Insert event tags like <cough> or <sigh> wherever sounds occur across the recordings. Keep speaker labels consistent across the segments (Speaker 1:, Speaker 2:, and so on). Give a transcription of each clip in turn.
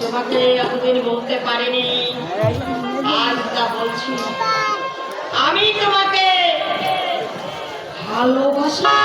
Speaker 1: তোমাকে এতদিন বলতে পারিনি ভালোবাসি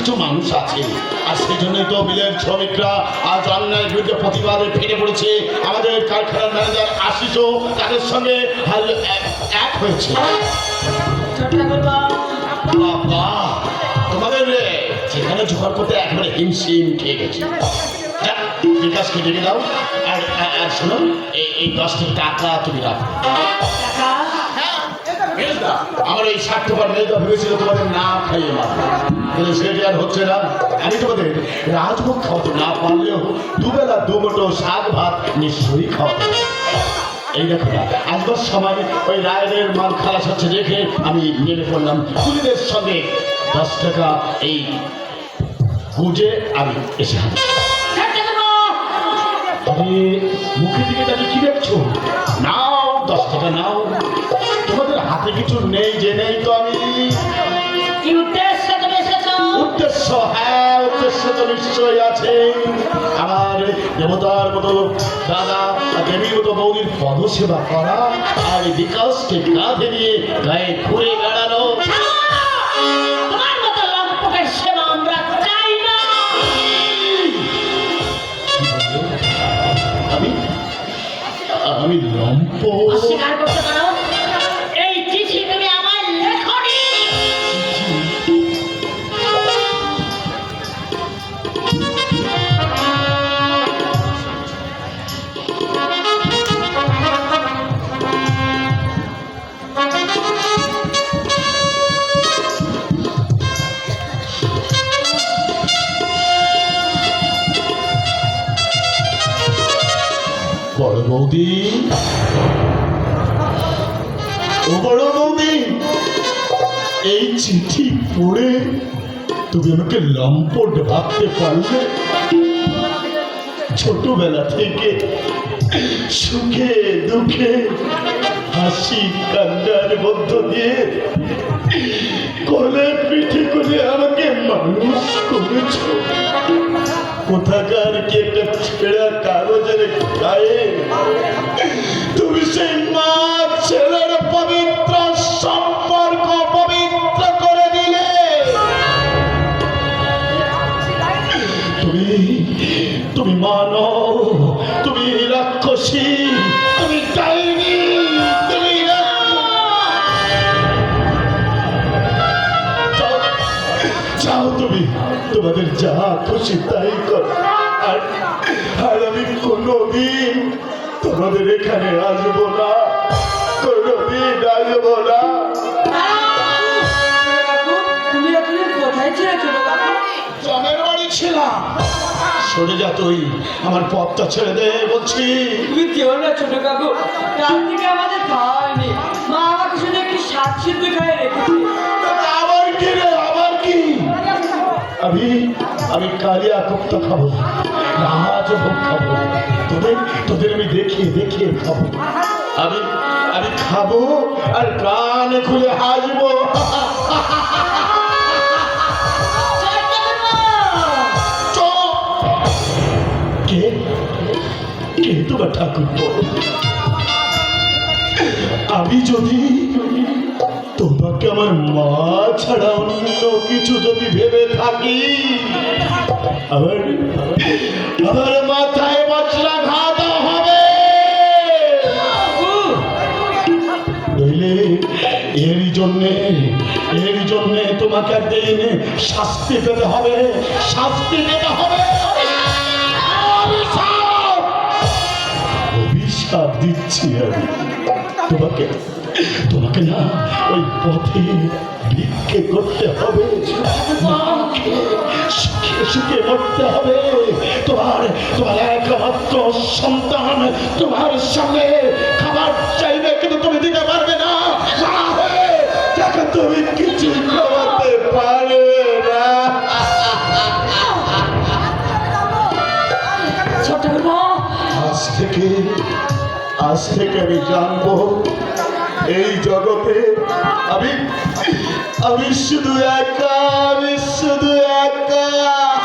Speaker 2: কিছু মানুষ আছে। আর সেই জন্যই তো মিলের শ্রমিকরা আজ অন্যায় বিরুদ্ধে প্রতিবাদে ফিরে পড়েছে। আমাদের কারখানার ম্যানেজার আশিসও তাদের সঙ্গে এক- হয়েছে। তোমাদের এ, সেখানে জোগাড় করতে একেবারে হিমশিম খেয়ে গেছে। বিকাশকে ডেকে দাও। আর আর- শোনো এই দশটি টাকা তুমি রাখো।
Speaker 1: টাকা?
Speaker 2: মেজদা, আমার এই স্বার্থপর মেজদা ভেবেছিল তোমাদের না খাইয়ে মারবে। কিন্তু সেটি আর হচ্ছে না। আমি তোমাদের রাজভোগ খাওয়াতে না পারলেও দুবেলা দুমোটো শাক ভাত নিশ্চয়ই খাওয়াতে এই দেখো না আসবার সময় ওই রায়ের মাল খালাস হচ্ছে রেখে আমি নেমে পড়লাম। কুলিদের সঙ্গে দশ টাকা এই গুজে আমি এসে মুখের দিকে তাকে কি দেখছ? নাও দশ টাকা নাও। তোমাদের হাতে কিছু নেই যে নেই তো আমি।
Speaker 1: উদ্দেশ্য
Speaker 2: হ্যাঁ উদ্দেশ্য তো নিশ্চয়ই আছে। আমার দেবতার মতো দাদা দেবীর মতো বৌদির পদসেবা করা আর বিকাশকে কাঁধে নিয়ে গায়ে ঘুরে বেড়ানো আমি লম্প
Speaker 1: অস্বীকার করতে পারো? এই চিঠি তুমি আমার লেখনি।
Speaker 2: বৌদি। বড় এই চিঠি পড়ে তুমি আমাকে লম্পট ভাবতে পারলে? ছোটবেলা থেকে সুখে দুঃখে, হাসি, কান্নার মধ্য দিয়ে কলে পিঠে করে আমাকে মানুষ করেছ। কোথাকার কি একটা মানো। তুমি রাক্ষসী তুমি ডাইনি তুমি যাও তুমি তোমাদের যা খুশি তাই কর। আর আমি কোনোদিন তোমাদের এখানে আসব না। কোনোদিন আসব না।
Speaker 3: তুমি কোথায় ছিলে ছোট কাকু
Speaker 2: জমের বাড়ি ছিলাম। সরে যা তুই। আমার পথটা ছেড়ে দে বলছি।
Speaker 3: তুমি কেউ না ছোট কাকু? রাত থেকে আমাদের খাওয়া হয়নি। মা আমাকে শুধু একটু শাক সিদ্ধ খাই রেখেছে
Speaker 2: আবার কি রে? আবার কি? আমি আমি কালিয়া কোপ্তা খাব। রাজভোগ খাব। তোদের তোদের আমি দেখিয়ে দেখিয়ে খাব। আমি আমি খাব আর প্রাণ খুলে হাসবো। <laughs> ঠাকুর আমি যদি তোমাকে আমার মা ছাড়া অন্য কিছু যদি ভেবে থাকি, আমার মাথায় বাচলা ঘাত হবে। নইলে এর জন্যে এর জন্যে তোমাকে একদিন শাস্তি পেতে হবে, শাস্তি পেতে হবে। দিচ্ছি আমি। তোমাকে তোমাকে না ওই পথে ভিক্ষে করতে হবে। সুখে সুখে মরতে হবে। তোমার তোমার একমাত্র সন্তান, তোমার সঙ্গে খাবার আজ থেকে আমি জানব, এই জগতে আমি আমি শুধু একা, আমি শুধু একা।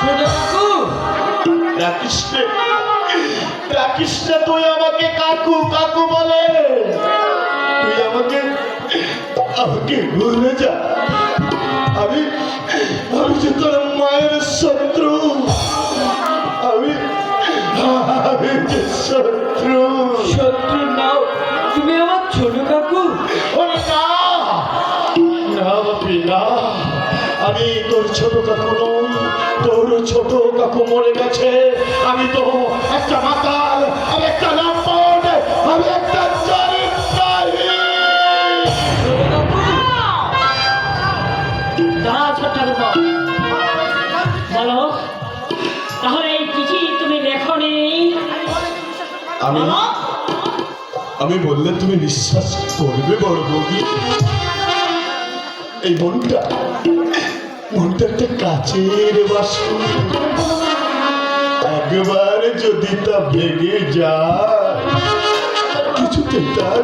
Speaker 3: ছোট কাকু
Speaker 2: রাখিস নে রাখিস না তুই আমাকে কাকু কাকু বলে। তুই আমাকে আমাকে ভুলে যা। আমি আমি তোর মায়ের শত্রু। শত্রু।
Speaker 3: শত্রু নাও। তুমি আমার ছোট কাকু।
Speaker 2: না। না না। আমি তোর ছোট কাকু নই তোর ছোট কাকু মরে গেছে। আমি তো একটা মাতাল। বললে তুমি বিশ্বাস করবে বড় বৌদি। এই মনটা মনটা একটা কাচের বাসন। একবার যদি তা ভেঙে যায় কিছুতে তার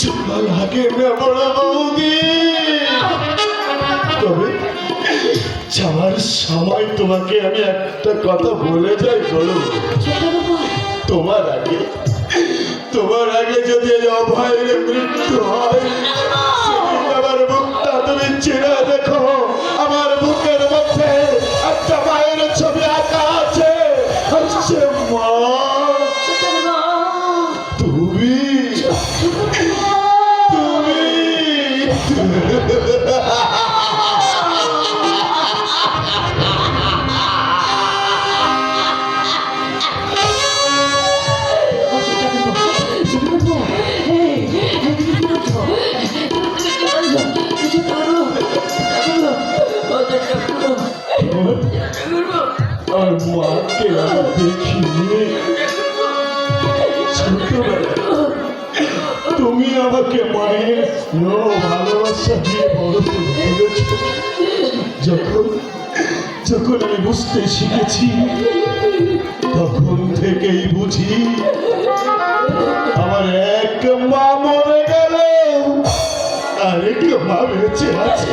Speaker 2: চলা লাগে না বড় বৌদি। তবে যাওয়ার সময় তোমাকে আমি একটা কথা বলে যাই বলো। তোমার আগে তোমার আগে যদি অভয়ের মৃত্যু হয় আমার মুক্তা তুমি চিনে। বুঝতে শিখেছি, তখন থেকেই বুঝি আমার এক মা মরে গেল আরেক মা বেঁচে আছে।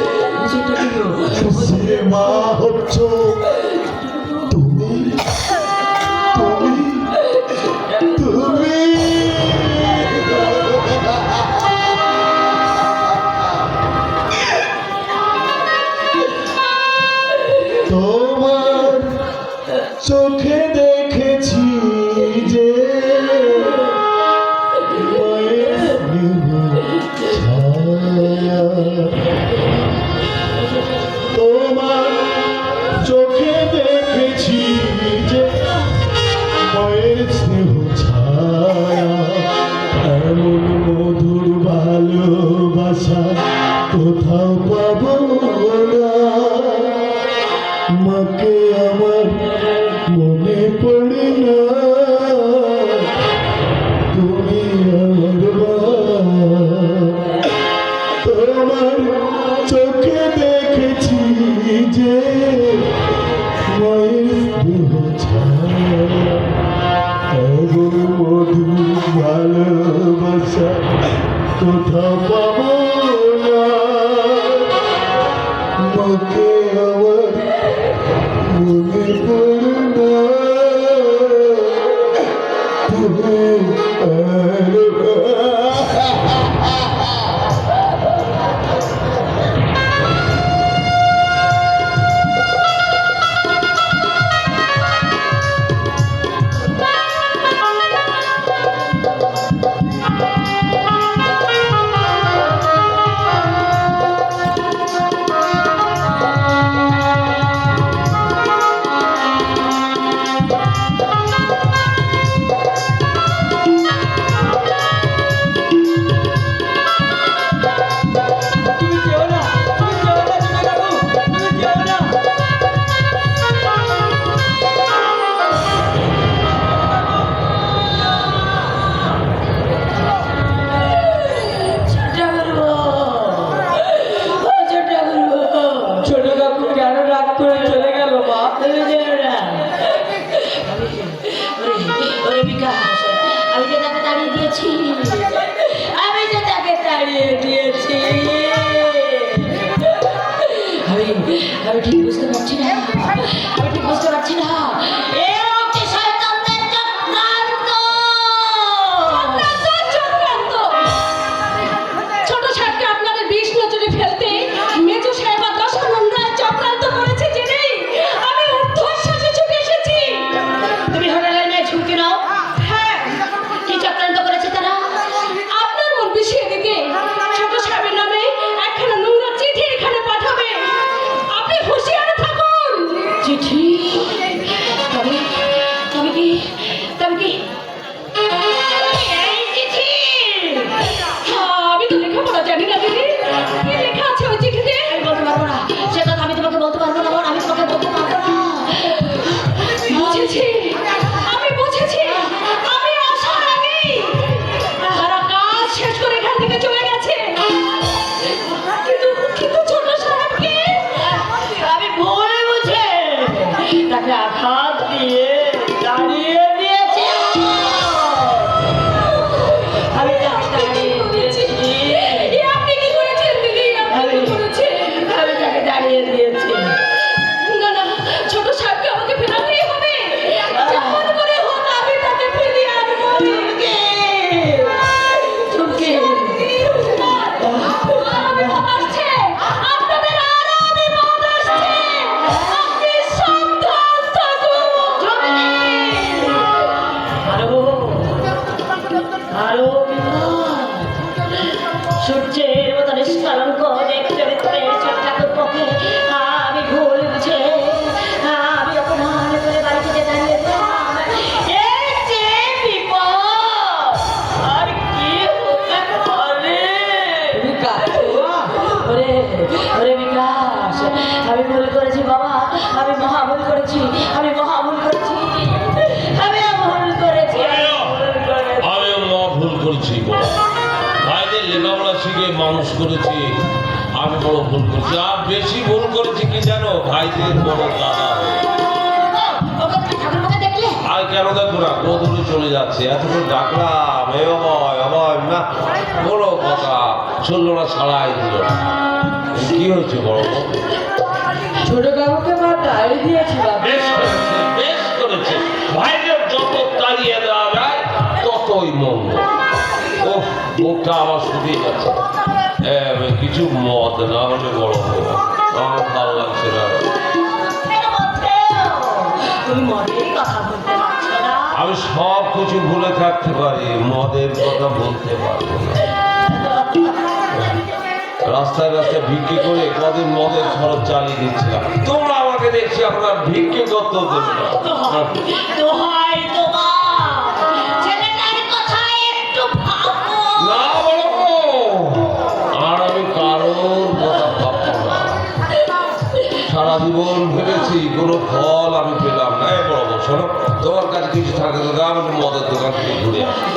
Speaker 2: মা হচ্ছ তোমার চোখে দেখেছি যে মধু ভালোবাসা কোথাও
Speaker 1: আমি ভুল করেছি বাবা আমি মহা ভুল করেছি আমি মহা ভুল করেছি। আমি ভুল করেছি আমি
Speaker 4: মহা ভুল করেছি ভাইদের লেখাপড়া শিখে মানুষ করেছি আমি বড় ভুল করছি। আর বেশি ভুল করছি কি জানো? ভাইদের বড় দাদা। আর কেন দেখো না কদূরে চলে যাচ্ছে এতক্ষণ ডাকলাম। এ অভয় অভয় না বড় কথা। চলল না সারাই দিল। কি হচ্ছে বড়
Speaker 3: ছোট বাবুকে মা দিয়েছে
Speaker 4: বেশ করেছে বেশ করেছে। ভাইদের যত তাড়িয়ে দেওয়া যায় ততই মঙ্গল। ও মুখটা আমার শুকিয়ে গেছে। কিছু মদ না হলে বড় আমার ভালো লাগছে না। আমি সব কিছু ভুলে থাকতে পারি মদের কথা বলতে পারব না। রাস্তায় রাস্তায় ভিক্ষি করে কদিন মদের খরচ চালিয়ে দিচ্ছিলাম। তোমরা আমাকে দেখছি আপনার ভিক্ষি করতে দেবে সারা ভেবেছি ফল আমি পেলাম না। তোমার কাছে কিছু থাকে তো মদের দোকান ঘুরে আসব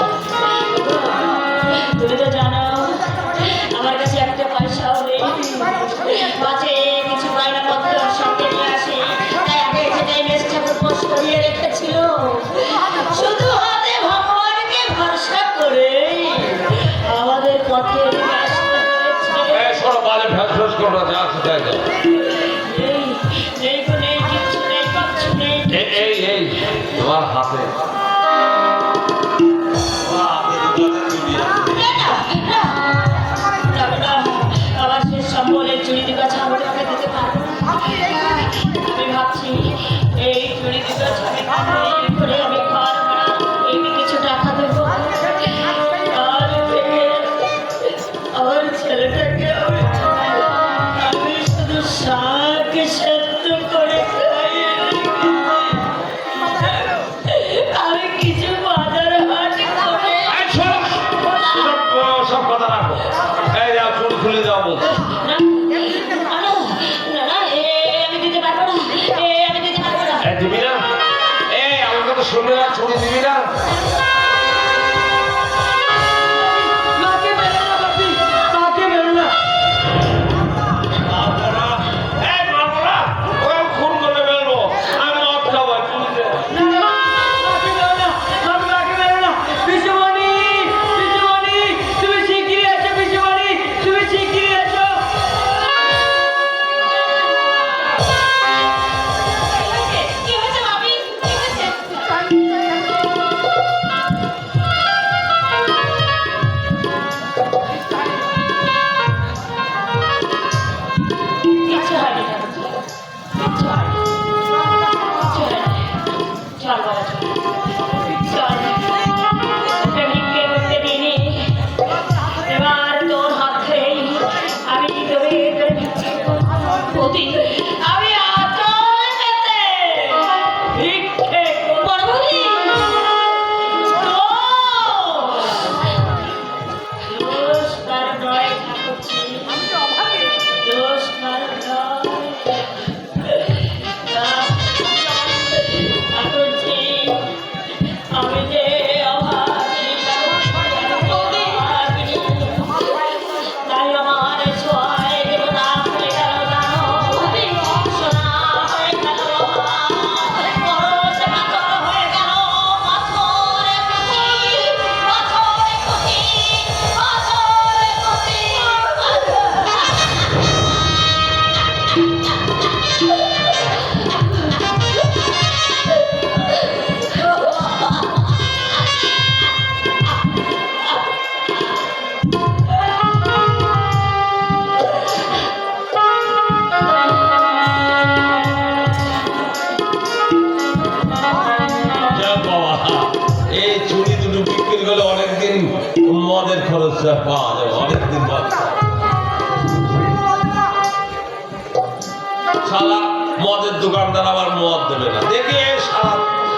Speaker 4: মদের দোকানদার আবার মদ দেবে না। দেখে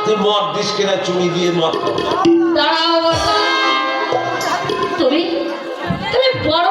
Speaker 4: তুই মদ দিস কিনা চুড়ি দিয়ে মদ তুমি
Speaker 1: তুমি বড়